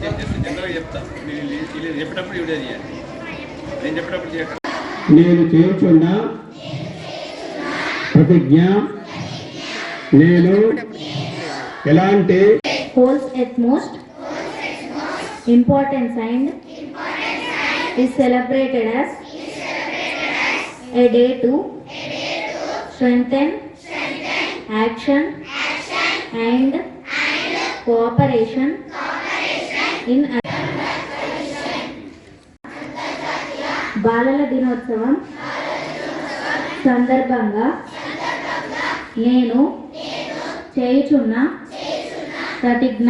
జనరల్గా చెప్తా మీరు వీళ్ళు చెప్పేటప్పుడు వీడియో చేయండి నేను చెప్పేటప్పుడు నేను ప్రతిజ్ఞ నేను ఎలాంటి holds utmost importance and is celebrated as a day to strengthen action and cooperation in బాలల దినోత్సవం సందర్భంగా నేను చేయుచున్న ప్రతిజ్ఞ.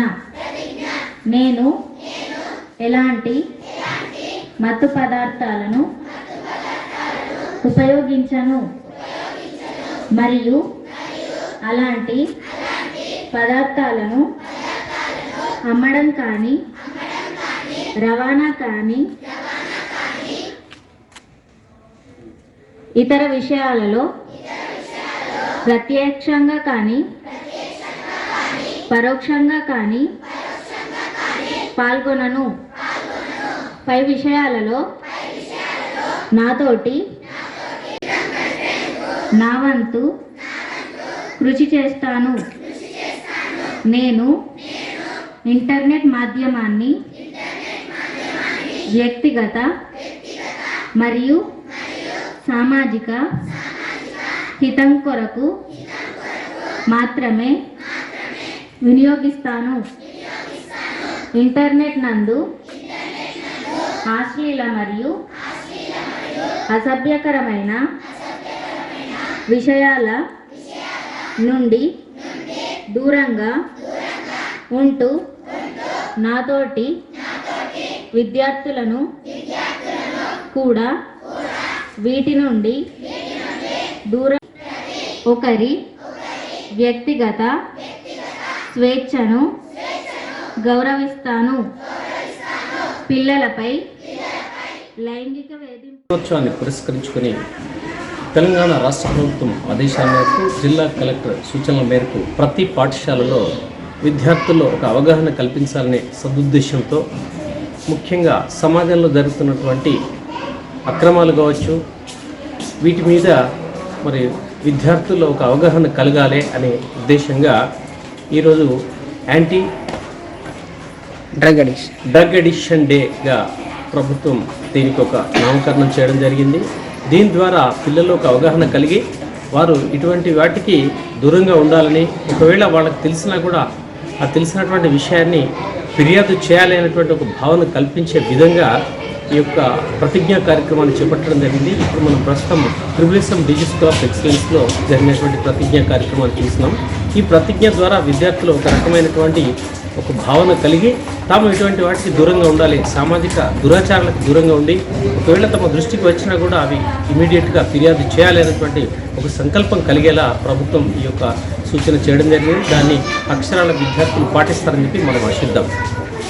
నేను ఎలాంటి మత్తు పదార్థాలను ఉపయోగించను? మరియు అలాంటి పదార్థాలను అమ్మడం కానీ రవాణా కానీ ఇతర విషయాలలో ప్రత్యక్షంగా కానీ పరోక్షంగా కానీ పాల్గొనను. పై విషయాలలో నాతోటి నా వంతు కృషి చేస్తాను. నేను ఇంటర్నెట్ మాధ్యమాన్ని వ్యక్తిగత మరియు సామాజిక హితం కొరకు మాత్రమే వినియోగిస్తాను. ఇంటర్నెట్ నందు అశ్లీల మరియు అసభ్యకరమైన విషయాల నుండి దూరంగా ఉంటూ నాతోటి విద్యార్థులను కూడా వీటి నుండి దూరం ఒకరి వ్యక్తిగత స్వేచ్ఛను గౌరవిస్తాను. పిల్లలపై లైంగిక వేధింపు పురస్కరించుకుని తెలంగాణ రాష్ట్ర ప్రభుత్వం ఆదేశాల మేరకు జిల్లా కలెక్టర్ సూచనల మేరకు ప్రతి పాఠశాలలో విద్యార్థుల్లో ఒక అవగాహన కల్పించాలనే సదుద్దేశంతో ముఖ్యంగా సమాజంలో జరుగుతున్నటువంటి అక్రమాలు కావచ్చు వీటి మీద మరి విద్యార్థుల్లో ఒక అవగాహన కలగాలి అనే ఉద్దేశంగా ఈరోజు anti drug addiction. Drug addiction డేగా ప్రభుత్వం దీనికి ఒక నామకరణం చేయడం జరిగింది. దీని ద్వారా పిల్లల్లో ఒక అవగాహన కలిగి వారు ఇటువంటి వాటికి దూరంగా ఉండాలని ఒకవేళ వాళ్ళకి తెలిసినా కూడా ఆ తెలిసినటువంటి విషయాన్ని ఫిర్యాదు చేయాలి అనేటువంటి ఒక భావన కల్పించే విధంగా ఈ యొక్క ప్రతిజ్ఞా కార్యక్రమాన్ని చేపట్టడం జరిగింది. ఇప్పుడు మనం ప్రస్తుతం ట్రిబులిసం డిజిటల్ ఆఫ్ ఎక్సలెన్స్లో జరిగినటువంటి ప్రతిజ్ఞా కార్యక్రమాన్ని చూస్తున్నాం. ఈ ప్రతిజ్ఞ ద్వారా విద్యార్థులు ఒక రకమైనటువంటి ఒక భావన కలిగి తాము ఇటువంటి వాటికి దూరంగా ఉండాలి. సామాజిక దురాచారాలకు దూరంగా ఉండి ఒకవేళ తమ దృష్టికి వచ్చినా కూడా అవి ఇమీడియట్గా ఫిర్యాదు చేయాలి అనేటువంటి ఒక సంకల్పం కలిగేలా ప్రభుత్వం ఈ యొక్క సూచన చేయడం జరిగింది. దాన్ని అక్షరాల విద్యార్థులు పాటిస్తారని చెప్పి మనం ఆశిద్దాం.